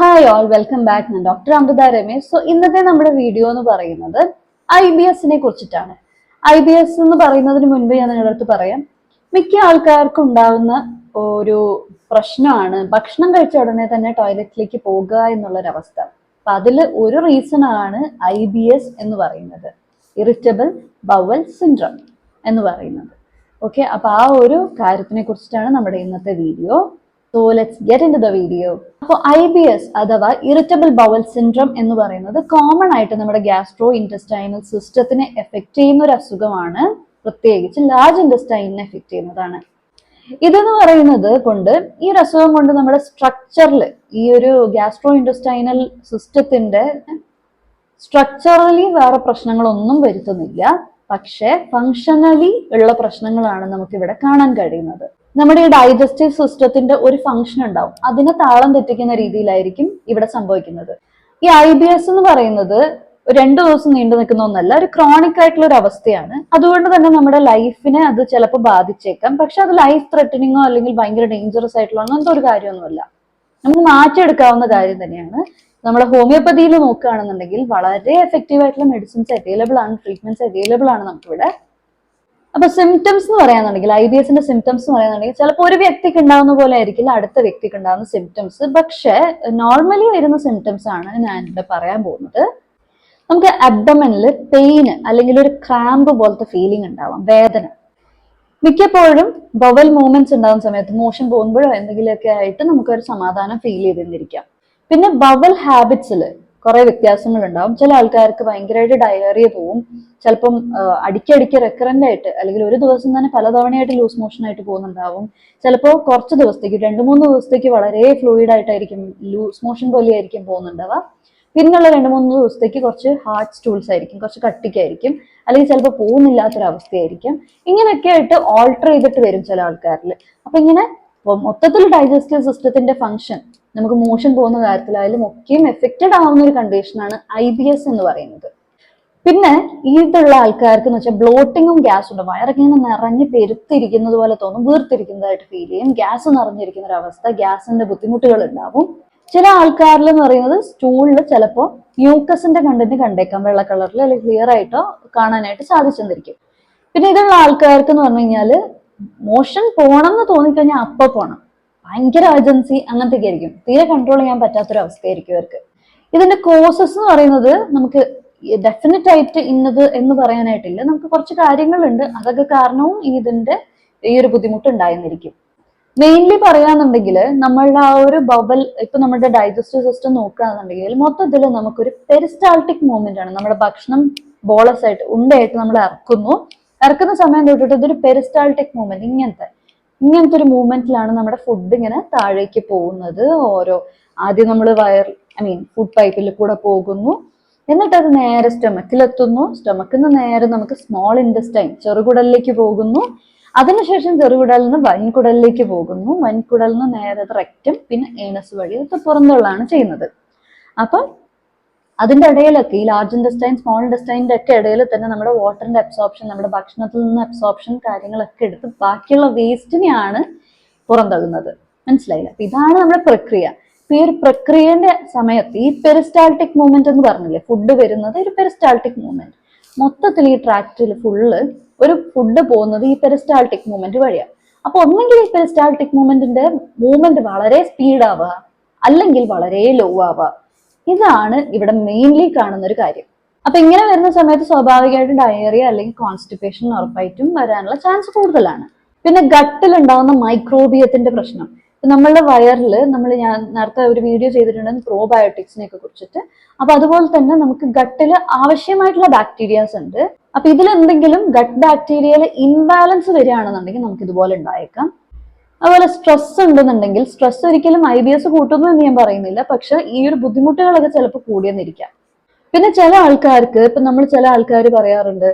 Hi all welcome back ഞാൻ doctor Amrita Ramesh. So ഇന്നത്തെ നമ്മുടെ വീഡിയോ എന്ന് പറയുന്നത് ഐ ബി എസിനെ കുറിച്ചിട്ടാണ്. ഐ ബി എസ് എന്ന് പറയുന്നതിന് മുൻപ് ഞാൻ നിങ്ങളുടെ അടുത്ത് പറയാം. മിക്ക ആൾക്കാർക്കും ഉണ്ടാകുന്ന ഒരു പ്രശ്നമാണ് ഭക്ഷണം കഴിച്ച ഉടനെ തന്നെ ടോയ്ലറ്റിലേക്ക് പോകുക എന്നുള്ളൊരവസ്ഥ. അപ്പൊ അതിൽ ഒരു റീസൺ ആണ് ഐ ബി എസ് എന്ന് പറയുന്നത്. ഇറിറ്റബിൾ ബവൽ സിൻഡ്രം എന്ന് പറയുന്നത്. ഓക്കെ അപ്പൊ ആ ഒരു കാര്യത്തിനെ കുറിച്ചിട്ടാണ് നമ്മുടെ ഇന്നത്തെ video so let's get into the video അപ്പോൾ ഐ ബി എസ് അഥവാ ഇറിറ്റബിൾ ബവൽ സിൻഡ്രം എന്ന് പറയുന്നത് കോമൺ ആയിട്ട് നമ്മുടെ ഗ്യാസ്ട്രോ ഇന്റസ്റ്റൈനൽ സിസ്റ്റത്തിനെ എഫക്ട് ചെയ്യുന്ന ഒരു അസുഖമാണ്. പ്രത്യേകിച്ച് ലാർജ് ഇന്റസ്റ്റൈനിനെ എഫക്ട് ചെയ്യുന്നതാണ്. ഇതെന്ന് പറയുന്നത് കൊണ്ട് ഈ ഒരു അസുഖം കൊണ്ട് നമ്മുടെ സ്ട്രക്ചറിൽ ഈ ഒരു ഗ്യാസ്ട്രോ ഇന്റസ്റ്റൈനൽ സിസ്റ്റത്തിന്റെ സ്ട്രക്ചറലി വേറെ പ്രശ്നങ്ങളൊന്നും വരുത്തുന്നില്ല. പക്ഷെ ഫങ്ഷണലി ഉള്ള പ്രശ്നങ്ങളാണ് നമുക്കിവിടെ കാണാൻ കഴിയുന്നത്. നമ്മുടെ ഈ ഡൈജസ്റ്റീവ് സിസ്റ്റത്തിന്റെ ഒരു ഫംഗ്ഷൻ ഉണ്ടാവും. അതിനെ താളം തെറ്റിക്കുന്ന രീതിയിലായിരിക്കും ഇവിടെ സംഭവിക്കുന്നത്. ഈ ഐ ബി എസ് എന്ന് പറയുന്നത് രണ്ടു ദിവസം നീണ്ടു നിൽക്കുന്ന ഒന്നല്ല ഒരു ക്രോണിക് ആയിട്ടുള്ള ഒരു അവസ്ഥയാണ്. അതുകൊണ്ട് തന്നെ നമ്മുടെ ലൈഫിനെ അത് ചിലപ്പോൾ ബാധിച്ചേക്കാം. പക്ഷെ അത് ലൈഫ് ത്രെറ്റനിങ്ങോ അല്ലെങ്കിൽ ഭയങ്കര ഡേഞ്ചറസ് ആയിട്ടുള്ള അങ്ങനത്തെ ഒരു കാര്യമൊന്നുമല്ല. നമുക്ക് മാറ്റിയെടുക്കാവുന്ന കാര്യം തന്നെയാണ്. നമ്മുടെ ഹോമിയോപ്പതിയിൽ നോക്കുകയാണെന്നുണ്ടെങ്കിൽ വളരെ എഫക്റ്റീവ് ആയിട്ടുള്ള മെഡിസിൻസ് അവൈലബിൾ ആണ് ട്രീറ്റ്മെന്റ്സ് അവൈലബിൾ ആണ് നമുക്കിവിടെ. അപ്പൊ സിംറ്റംസ് എന്ന് പറയാന്നുണ്ടെങ്കിൽ ഐ ബി എസിന്റെ സിംറ്റംസ് എന്ന് പറയാന്നുണ്ടെങ്കിൽ ചിലപ്പോൾ ഒരു വ്യക്തിക്ക് ഉണ്ടാവുന്ന പോലെ ആയിരിക്കില്ല അടുത്ത വ്യക്തിക്ക് ഉണ്ടാവുന്ന സിംറ്റംസ് പക്ഷെ നോർമലി വരുന്ന സിംറ്റംസ് ആണ് ഞാൻ ഇവിടെ പറയാൻ പോകുന്നത്. നമുക്ക് അബ്ഡമനിൽ പെയിന് അല്ലെങ്കിൽ ഒരു ക്രാമ്പ് പോലത്തെ ഫീലിംഗ് ഉണ്ടാവാം വേദന. മിക്കപ്പോഴും ബവൽ മൂവ്മെന്റ്സ് ഉണ്ടാകുന്ന സമയത്ത് മോഷൻ പോകുമ്പോഴോ എന്തെങ്കിലുമൊക്കെ ആയിട്ട് നമുക്ക് ഒരു സമാധാനം ഫീൽ ചെയ്തിരിക്കാം പിന്നെ ബവൽ ഹാബിറ്റ്സിൽ കുറെ വ്യത്യാസങ്ങൾ ഉണ്ടാവും ചില ആൾക്കാർക്ക് ഭയങ്കരമായിട്ട് ഡയറിയ പോവും. ചിലപ്പം അടിക്കടിക്ക് റെക്കറന്റ് ആയിട്ട് അല്ലെങ്കിൽ ഒരു ദിവസം തന്നെ പലതവണയായിട്ട് ലൂസ് മോഷൻ ആയിട്ട് പോകുന്നുണ്ടാവും. ചിലപ്പോൾ കുറച്ച് ദിവസത്തേക്ക് രണ്ട് മൂന്ന് ദിവസത്തേക്ക് വളരെ ഫ്ലൂയിഡ് ആയിട്ടായിരിക്കും ലൂസ് മോഷൻ പോലെ ആയിരിക്കും പോകുന്നുണ്ടാവുക. പിന്നുള്ള രണ്ട് മൂന്ന് ദിവസത്തേക്ക് കുറച്ച് ഹാർഡ് സ്റ്റൂൾസ് ആയിരിക്കും കുറച്ച് കട്ടിക്കായിരിക്കും. അല്ലെങ്കിൽ ചിലപ്പോൾ പോകുന്നില്ലാത്തൊരവസ്ഥയായിരിക്കും. ഇങ്ങനെയൊക്കെ ആയിട്ട് ഓൾട്ടർ ചെയ്തിട്ട് വരും ചില ആൾക്കാരിൽ അപ്പൊ ഇങ്ങനെ മൊത്തത്തിൽ ഡൈജസ്റ്റീവ് സിസ്റ്റത്തിന്റെ ഫംഗ്ഷൻ നമുക്ക് മോഷൻ പോകുന്ന കാര്യത്തിലായാലും ഒക്കെയും എഫക്റ്റഡ് ആവുന്ന ഒരു കണ്ടീഷനാണ് ഐ ബി എസ് എന്ന് പറയുന്നത്. പിന്നെ ഇതുള്ള ആൾക്കാർക്ക് എന്ന് വെച്ചാൽ ബ്ലോട്ടിങ്ങും ഗ്യാസും ഉണ്ട്. വയറൊക്കെ ഇങ്ങനെ നിറഞ്ഞ് പെരുത്തിരിക്കുന്നത് പോലെ തോന്നും വീർത്തിരിക്കുന്നതായിട്ട് ഫീൽ ചെയ്യും. ഗ്യാസ് നിറഞ്ഞിരിക്കുന്ന ഒരു അവസ്ഥ ഗ്യാസിന്റെ ബുദ്ധിമുട്ടുകൾ ഉണ്ടാവും. ചില ആൾക്കാരിൽ എന്ന് പറയുന്നത് സ്റ്റൂളിൽ ചിലപ്പോൾ മ്യൂക്കസിന്റെ കണ്ടന്റ് കണ്ടേക്കാം വെള്ള കളറിൽ അല്ലെങ്കിൽ ക്ലിയർ ആയിട്ടോ കാണാനായിട്ട് സാധിച്ചെന്നിരിക്കും. പിന്നെ ഇതുള്ള ആൾക്കാർക്ക് എന്ന് പറഞ്ഞു കഴിഞ്ഞാൽ മോഷൻ പോണം എന്ന് തോന്നിക്കഴിഞ്ഞാൽ അപ്പൊ പോണം. ഭയങ്കര അർജൻസി അങ്ങനത്തെ ആയിരിക്കും. തീരെ കൺട്രോൾ ചെയ്യാൻ പറ്റാത്തൊരു അവസ്ഥയായിരിക്കും അവർക്ക് ഇതിന്റെ കോസസ് എന്ന് പറയുന്നത് നമുക്ക് ഡെഫിനറ്റ് ആയിട്ട് ഇന്നത് എന്ന് പറയാനായിട്ടില്ല. നമുക്ക് കുറച്ച് കാര്യങ്ങളുണ്ട്. അതൊക്കെ കാരണവും ഇതിന്റെ ഈ ഒരു ബുദ്ധിമുട്ട് ഉണ്ടായെന്നിരിക്കും മെയിൻലി പറയാന്നുണ്ടെങ്കിൽ നമ്മളുടെ ആ ഒരു ബബൽ ഇപ്പൊ നമ്മുടെ ഡൈജസ്റ്റീവ് സിസ്റ്റം നോക്കുകയാണെന്നുണ്ടെങ്കിൽ മൊത്തത്തിൽ നമുക്കൊരു പെരിസ്റ്റാൾട്ടിക് മൂവ്മെന്റ് ആണ്. നമ്മുടെ ഭക്ഷണം ബോളസ് ആയിട്ട് ഉണ്ടയായിട്ട് നമ്മൾ ഇറക്കുന്നു. ഇറക്കുന്ന സമയം തൊട്ടിട്ട് ഇതൊരു പെരിസ്റ്റാൾട്ടിക് മൂവ്മെന്റ് ഇങ്ങനത്തെ. ഇങ്ങനത്തെ ഒരു മൂവ്മെന്റിലാണ് നമ്മുടെ ഫുഡ് ഇങ്ങനെ താഴേക്ക് പോകുന്നത്. ഓരോ ആദ്യം നമ്മൾ വയർ ഐ മീൻ ഫുഡ് പൈപ്പിൽ കൂടെ പോകുന്നു. എന്നിട്ട് അത് നേരെ സ്റ്റൊമക്കിലെത്തുന്നു സ്റ്റൊമക്കിൽ നിന്ന് നേരെ നമുക്ക് സ്മോൾ ഇൻഡസ്റ്റൈൻ ചെറുകുടലിലേക്ക് പോകുന്നു. അതിനുശേഷം ചെറുകുടലിൽ നിന്ന് വൻകുടലിലേക്ക് പോകുന്നു. വൻകുടലിൽ നിന്ന് നേരെ റെക്റ്റം പിന്നെ ഏനസ് വഴി അത് പുറന്തള്ളാണ് ചെയ്യുന്നത്. അപ്പം അതിന്റെ ഇടയിലൊക്കെ ഈ ലാർജ് ഇൻഡസ്റ്റൈൻ സ്മോൾ ഇൻഡസ്റ്റൈന്റെ ഒക്കെ ഇടയിൽ തന്നെ നമ്മുടെ വാട്ടറിന്റെ അബ്സോർപ്ഷൻ നമ്മുടെ ഭക്ഷണത്തിൽ നിന്ന് അബ്സോർപ്ഷൻ കാര്യങ്ങളൊക്കെ എടുത്ത് ബാക്കിയുള്ള വേസ്റ്റിനെയാണ് പുറന്തള്ളുന്നത്. മനസ്സിലായില്ല? അപ്പൊ ഇതാണ് നമ്മുടെ പ്രക്രിയ. ഈ ഒരു പ്രക്രിയന്റെ സമയത്ത് ഈ പെരിസ്റ്റാൾട്ടിക് മൂവ്മെന്റ് എന്ന് പറഞ്ഞില്ലേ ഫുഡ് വരുന്നത് ഒരു പെരിസ്റ്റാൾട്ടിക് മൂവ്മെന്റ് മൊത്തത്തിൽ ഈ ട്രാക്റ്റിൽ ഫുള്ള് ഒരു ഫുഡ് പോകുന്നത് ഈ പെരിസ്റ്റാൾട്ടിക് മൂവ്മെന്റ് വഴിയാണ് അപ്പൊ ഒന്നെങ്കിൽ ഈ പെരിസ്റ്റാൾട്ടിക് മൂവ്മെന്റിന്റെ മൂവ്മെന്റ് വളരെ സ്പീഡ് ആവുക അല്ലെങ്കിൽ വളരെ ലോ ആവുക. ഇതാണ് ഇവിടെ മെയിൻലി കാണുന്ന ഒരു കാര്യം. അപ്പൊ ഇങ്ങനെ വരുന്ന സമയത്ത് സ്വാഭാവികമായിട്ടും ഡയറിയ അല്ലെങ്കിൽ കോൺസ്റ്റിപ്പേഷൻ ഉറപ്പായിട്ടും വരാനുള്ള ചാൻസ് കൂടുതലാണ്. പിന്നെ ഗട്ടിൽ ഉണ്ടാകുന്ന മൈക്രോബിയത്തിന്റെ പ്രശ്നം നമ്മളുടെ വയറിൽ നമ്മൾ ഞാൻ നേരത്തെ ഒരു വീഡിയോ ചെയ്തിട്ടുണ്ടെന്ന് പ്രോബയോട്ടിക്സിനെ ഒക്കെ കുറിച്ചിട്ട്. അപ്പൊ അതുപോലെ തന്നെ നമുക്ക് ഗട്ടിൽ ആവശ്യമായിട്ടുള്ള ബാക്ടീരിയാസ് ഉണ്ട്. അപ്പൊ ഇതിൽ എന്തെങ്കിലും ഗട്ട് ബാക്ടീരിയയിൽ ഇൻബാലൻസ് വരികയാണെന്നുണ്ടെങ്കിൽ നമുക്ക് ഇതുപോലെ ഉണ്ടായേക്കാം. അതുപോലെ സ്ട്രെസ് ഉണ്ടെന്നുണ്ടെങ്കിൽ സ്ട്രെസ് ഒരിക്കലും ഐ ബി എസ് കൂട്ടുന്നു എന്ന് ഞാൻ പറയുന്നില്ല. പക്ഷെ ഈ ഒരു ബുദ്ധിമുട്ടുകളൊക്കെ ചിലപ്പോൾ കൂടിയെന്നിരിക്കാം. പിന്നെ ചില ആൾക്കാർക്ക് ഇപ്പൊ നമ്മൾ ചില ആൾക്കാർ പറയാറുണ്ട്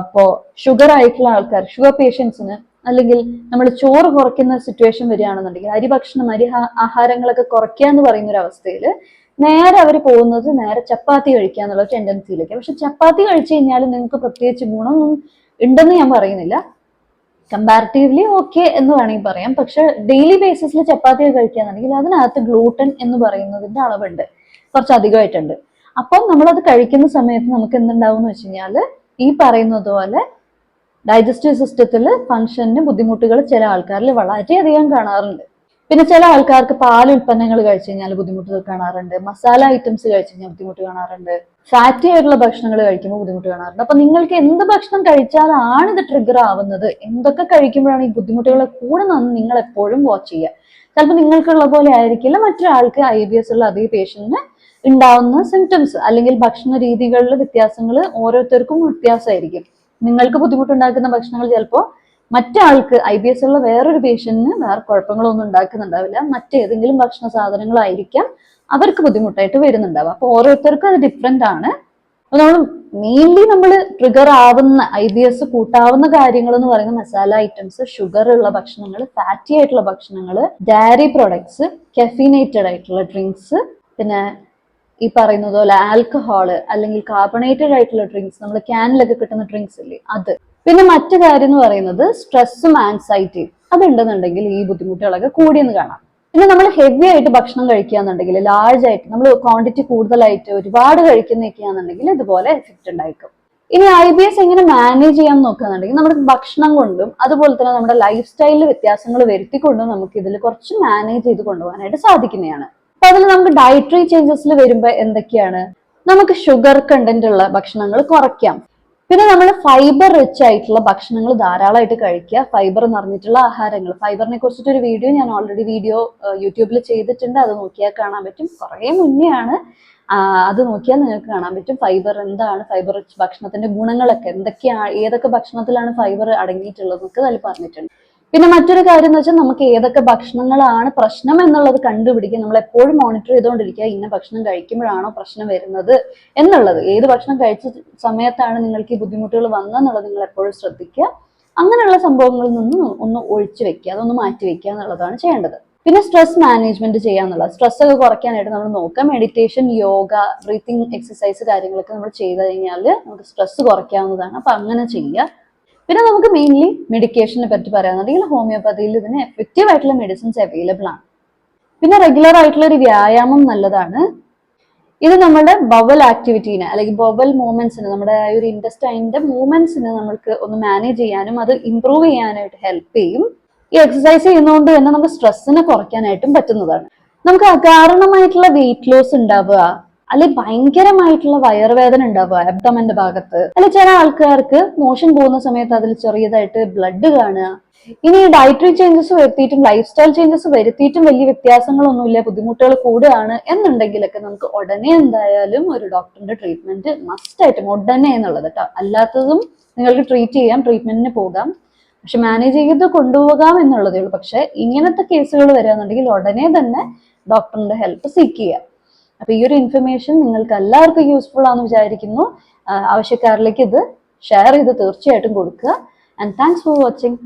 ഇപ്പോ ഷുഗർ ആയിട്ടുള്ള ആൾക്കാർ ഷുഗർ പേഷ്യൻസിന് അല്ലെങ്കിൽ നമ്മൾ ചോറ് കുറയ്ക്കുന്ന സിറ്റുവേഷൻ വരികയാണെന്നുണ്ടെങ്കിൽ അരി ഭക്ഷണം അരി ആഹാരങ്ങളൊക്കെ കുറയ്ക്കുക എന്ന് പറയുന്ന ഒരു അവസ്ഥയിൽ നേരെ അവർ പോകുന്നത് നേരെ ചപ്പാത്തി കഴിക്കുക എന്നുള്ള ടെൻഡൻസിയിലേക്ക് പക്ഷെ ചപ്പാത്തി കഴിച്ചു കഴിഞ്ഞാൽ നിങ്ങൾക്ക് പ്രത്യേകിച്ച് ഗുണമൊന്നും ഉണ്ടെന്ന് ഞാൻ പറയുന്നില്ല. കമ്പാരിറ്റീവ്ലി ഓക്കെ എന്ന് വേണമെങ്കിൽ പറയാം. പക്ഷെ ഡെയിലി ബേസിസിൽ ചപ്പാത്തി കഴിക്കുകയാണെന്നുണ്ടെങ്കിൽ അതിനകത്ത് ഗ്ലൂട്ടൻ എന്ന് പറയുന്നതിന്റെ അളവുണ്ട്. കുറച്ച് അധികമായിട്ടുണ്ട്. അപ്പം നമ്മളത് കഴിക്കുന്ന സമയത്ത് നമുക്ക് എന്തുണ്ടാവും എന്ന് വെച്ച് കഴിഞ്ഞാൽ ഈ പറയുന്നത് പോലെ ഡൈജസ്റ്റീവ് സിസ്റ്റത്തിൽ ഫംഗ്ഷന് ബുദ്ധിമുട്ടുകൾ ചില ആൾക്കാരിൽ വളരെയധികം കാണാറുണ്ട്. പിന്നെ ചില ആൾക്കാർക്ക് പാൽ ഉൽപ്പന്നങ്ങൾ കഴിച്ചു കഴിഞ്ഞാൽ ബുദ്ധിമുട്ട് കാണാറുണ്ട്. മസാല ഐറ്റംസ് കഴിച്ചു കഴിഞ്ഞാൽ ബുദ്ധിമുട്ട് കാണാറുണ്ട്. ഫാറ്റി ആയിട്ടുള്ള ഭക്ഷണങ്ങൾ കഴിക്കുമ്പോൾ ബുദ്ധിമുട്ട് കാണാറുണ്ട്. അപ്പൊ നിങ്ങൾക്ക് എന്ത് ഭക്ഷണം കഴിച്ചാലാണ് ഇത് ട്രിഗർ ആവുന്നത്? എന്തൊക്കെ കഴിക്കുമ്പോഴാണ് ഈ ബുദ്ധിമുട്ടുകളെ കൂടെ നിങ്ങൾ എപ്പോഴും വാച്ച് ചെയ്യുക. ചിലപ്പോൾ നിങ്ങൾക്കുള്ള പോലെ ആയിരിക്കില്ല മറ്റൊരാൾക്ക് ഐ ബി എസ് ഉള്ള അതേ പേഷ്യന്റിന് ഉണ്ടാവുന്ന സിംറ്റംസ് അല്ലെങ്കിൽ ഭക്ഷണ രീതികളിലെ വ്യത്യാസങ്ങൾ ഓരോരുത്തർക്കും വ്യത്യാസമായിരിക്കും. നിങ്ങൾക്ക് ബുദ്ധിമുട്ടുണ്ടാക്കുന്ന ഭക്ഷണങ്ങൾ ചിലപ്പോൾ മറ്റാൾക്ക് ഐ ബി എസ് ഉള്ള വേറൊരു പേഷ്യന്റിന് വേറെ കുഴപ്പങ്ങളൊന്നും ഉണ്ടാക്കുന്നുണ്ടാവില്ല. മറ്റേതെങ്കിലും ഭക്ഷണ സാധനങ്ങളായിരിക്കാം അവർക്ക് ബുദ്ധിമുട്ടായിട്ട് വരുന്നുണ്ടാവുക അപ്പൊ ഓരോരുത്തർക്കും അത് ഡിഫറെന്റ് ആണ്. നമ്മൾ മെയിൻലി നമ്മൾ ട്രിഗർ ആവുന്ന ഐ ബി എസ് കൂട്ടാവുന്ന കാര്യങ്ങൾ എന്ന് പറയുന്ന മസാല ഐറ്റംസ് ഷുഗർ ഉള്ള ഭക്ഷണങ്ങൾ ഫാറ്റി ആയിട്ടുള്ള ഭക്ഷണങ്ങൾ ഡയറി പ്രൊഡക്ട്സ് കെഫിനേറ്റഡ് ആയിട്ടുള്ള ഡ്രിങ്ക്സ് പിന്നെ ഈ പറയുന്നത് പോലെ ആൽക്കഹോൾ അല്ലെങ്കിൽ കാർബണേറ്റഡ് ആയിട്ടുള്ള ഡ്രിങ്ക്സ് നമ്മൾ ക്യാനിലൊക്കെ കിട്ടുന്ന ഡ്രിങ്ക്സ് ഇല്ലേ? അത്. പിന്നെ മറ്റു കാര്യം എന്ന് പറയുന്നത് സ്ട്രെസ്സും ആൻസൈറ്റിയും അതുണ്ടെന്നുണ്ടെങ്കിൽ ഈ ബുദ്ധിമുട്ടുകളൊക്കെ കൂടിയെന്ന് കാണാം. പിന്നെ നമ്മൾ ഹെവി ആയിട്ട് ഭക്ഷണം കഴിക്കുകയാണെന്നുണ്ടെങ്കിൽ ലാർജ് ആയിട്ട് നമ്മൾ ക്വാണ്ടിറ്റി കൂടുതലായിട്ട് ഒരുപാട് കഴിക്കുന്നൊക്കെയാണെന്നുണ്ടെങ്കിൽ ഇതുപോലെ എഫക്റ്റ് ഉണ്ടായിരിക്കും. ഇനി ഐ ബി എസ് എങ്ങനെ മാനേജ് ചെയ്യാൻ നോക്കുകയാണെന്നുണ്ടെങ്കിൽ നമ്മുടെ ഭക്ഷണം കൊണ്ടും അതുപോലെ തന്നെ നമ്മുടെ ലൈഫ് സ്റ്റൈലിൽ വ്യത്യാസങ്ങൾ വരുത്തിക്കൊണ്ടും നമുക്ക് ഇതിൽ കുറച്ച് മാനേജ് ചെയ്ത് കൊണ്ടുപോകാനായിട്ട് സാധിക്കുന്നതാണ്. അപ്പൊ അതിൽ നമുക്ക് ഡയറ്ററി ചേഞ്ചസിൽ വരുമ്പോൾ എന്തൊക്കെയാണ്? നമുക്ക് ഷുഗർ കണ്ടന്റ് ഉള്ള ഭക്ഷണങ്ങൾ കുറയ്ക്കാം. പിന്നെ നമ്മൾ ഫൈബർ റിച്ച് ആയിട്ടുള്ള ഭക്ഷണങ്ങൾ ധാരാളമായിട്ട് കഴിക്കുക. ഫൈബർ നിറഞ്ഞിട്ടുള്ള ആഹാരങ്ങൾ. ഫൈബറിനെ കുറിച്ചിട്ട് ഒരു വീഡിയോ ഞാൻ ഓൾറെഡി വീഡിയോ യൂട്യൂബിൽ ചെയ്തിട്ടുണ്ട്. അത് നോക്കിയാൽ കാണാൻ പറ്റും. കുറേ മുന്നെയാണ് അത് നോക്കിയാൽ നിങ്ങൾക്ക് കാണാൻ പറ്റും. ഫൈബർ എന്താണ്? ഫൈബർ റിച്ച് ഭക്ഷണത്തിന്റെ ഗുണങ്ങളൊക്കെ എന്തൊക്കെയാണ് ഏതൊക്കെ ഭക്ഷണത്തിലാണ് ഫൈബർ അടങ്ങിയിട്ടുള്ളത് എന്നൊക്കെ അതിൽ പറഞ്ഞിട്ടുണ്ട്. പിന്നെ മറ്റൊരു കാര്യം എന്ന് വെച്ചാൽ നമുക്ക് ഏതൊക്കെ ഭക്ഷണങ്ങളാണ് പ്രശ്നം എന്നുള്ളത് കണ്ടുപിടിക്കുക നമ്മൾ എപ്പോഴും മോണിറ്റർ ചെയ്തുകൊണ്ടിരിക്കുക ഇന്ന ഭക്ഷണം കഴിക്കുമ്പോഴാണോ പ്രശ്നം വരുന്നത് എന്നുള്ളത്. ഏത് ഭക്ഷണം കഴിച്ച സമയത്താണ് നിങ്ങൾക്ക് ഈ ബുദ്ധിമുട്ടുകൾ വന്നെന്നുള്ളത് നിങ്ങൾ എപ്പോഴും ശ്രദ്ധിക്കുക. അങ്ങനെയുള്ള സംഭവങ്ങളിൽ നിന്ന് ഒന്ന് ഒഴിച്ചു വെക്കുക അതൊന്ന് മാറ്റി വെക്കുക എന്നുള്ളതാണ് ചെയ്യേണ്ടത്. പിന്നെ സ്ട്രെസ് മാനേജ്മെന്റ് ചെയ്യുക എന്നുള്ളത്. സ്ട്രെസ് ഒക്കെ കുറയ്ക്കാനായിട്ട് നമ്മൾ നോക്കുക. മെഡിറ്റേഷൻ യോഗ ബ്രീത്തിങ് എക്സസൈസ് കാര്യങ്ങളൊക്കെ നമ്മൾ ചെയ്ത് കഴിഞ്ഞാൽ നമുക്ക് സ്ട്രെസ് കുറയ്ക്കാവുന്നതാണ്. അപ്പൊ അങ്ങനെ ചെയ്യുക. പിന്നെ നമുക്ക് മെയിൻലി മെഡിക്കേഷനെ പറ്റി പറയാന്നുണ്ടെങ്കിൽ ഹോമിയോപ്പതിയിൽ ഇതിന് എഫക്റ്റീവ് ആയിട്ടുള്ള മെഡിസിൻസ് അവൈലബിൾ ആണ്. പിന്നെ റെഗുലർ ആയിട്ടുള്ള ഒരു വ്യായാമം നല്ലതാണ്. ഇത് നമ്മുടെ ബവൽ ആക്ടിവിറ്റീനെ അല്ലെങ്കിൽ ബവൽ മൂവ്മെന്റ്സിന് നമ്മുടെ ആ ഒരു ഇൻഡസ്റ്റൈന്റെ മൂവ്മെന്റ്സിന് നമുക്ക് ഒന്ന് മാനേജ് ചെയ്യാനും അത് ഇമ്പ്രൂവ് ചെയ്യാനായിട്ട് ഹെൽപ്പ് ചെയ്യും. ഈ എക്സസൈസ് ചെയ്യുന്നതുകൊണ്ട് തന്നെ നമുക്ക് സ്ട്രെസ്സിനെ കുറയ്ക്കാനായിട്ടും പറ്റുന്നതാണ്. നമുക്ക് അകാരണമായിട്ടുള്ള വെയിറ്റ് ലോസ് ഉണ്ടാവുക അല്ലെങ്കിൽ ഭയങ്കരമായിട്ടുള്ള വയറുവേദന ഉണ്ടാവുക അബ്ഡമന്റെ ഭാഗത്ത്. അല്ലെ ചില ആൾക്കാർക്ക് മോഷൻ പോകുന്ന സമയത്ത് അതിൽ ചെറിയതായിട്ട് ബ്ലഡ് കാണുക. ഇനി ഡയറ്ററി ചേഞ്ചസ് വരുത്തിയിട്ടും ലൈഫ് സ്റ്റൈൽ ചേഞ്ചസ് വരുത്തിയിട്ടും വലിയ വ്യത്യാസങ്ങളൊന്നുമില്ല ബുദ്ധിമുട്ടുകൾ കൂടുകയാണ് എന്നുണ്ടെങ്കിലൊക്കെ നമുക്ക് ഉടനെ എന്തായാലും ഒരു ഡോക്ടറിന്റെ ട്രീറ്റ്മെന്റ് മസ്റ്റ് ആയിട്ടും ഉടനെ എന്നുള്ളത് കേട്ടോ. അല്ലാത്തതും നിങ്ങൾക്ക് ട്രീറ്റ് ചെയ്യാം ട്രീറ്റ്മെന്റിന് പോകാം. പക്ഷെ മാനേജ് ചെയ്ത് കൊണ്ടുപോകാം എന്നുള്ളതേ ഉള്ളൂ. പക്ഷെ ഇങ്ങനത്തെ കേസുകൾ വരികയാണെന്നുണ്ടെങ്കിൽ ഉടനെ തന്നെ ഡോക്ടറിന്റെ ഹെൽപ്പ് സീക്ക് ചെയ്യുക അപ്പൊ ഈ ഒരു ഇൻഫർമേഷൻ നിങ്ങൾക്ക് എല്ലാവർക്കും യൂസ്ഫുൾ ആണെന്ന് വിചാരിക്കുന്നു. ആവശ്യക്കാരിലേക്ക് ഇത് ഷെയർ ചെയ്ത് തീർച്ചയായിട്ടും കൊടുക്കുക. And thanks for watching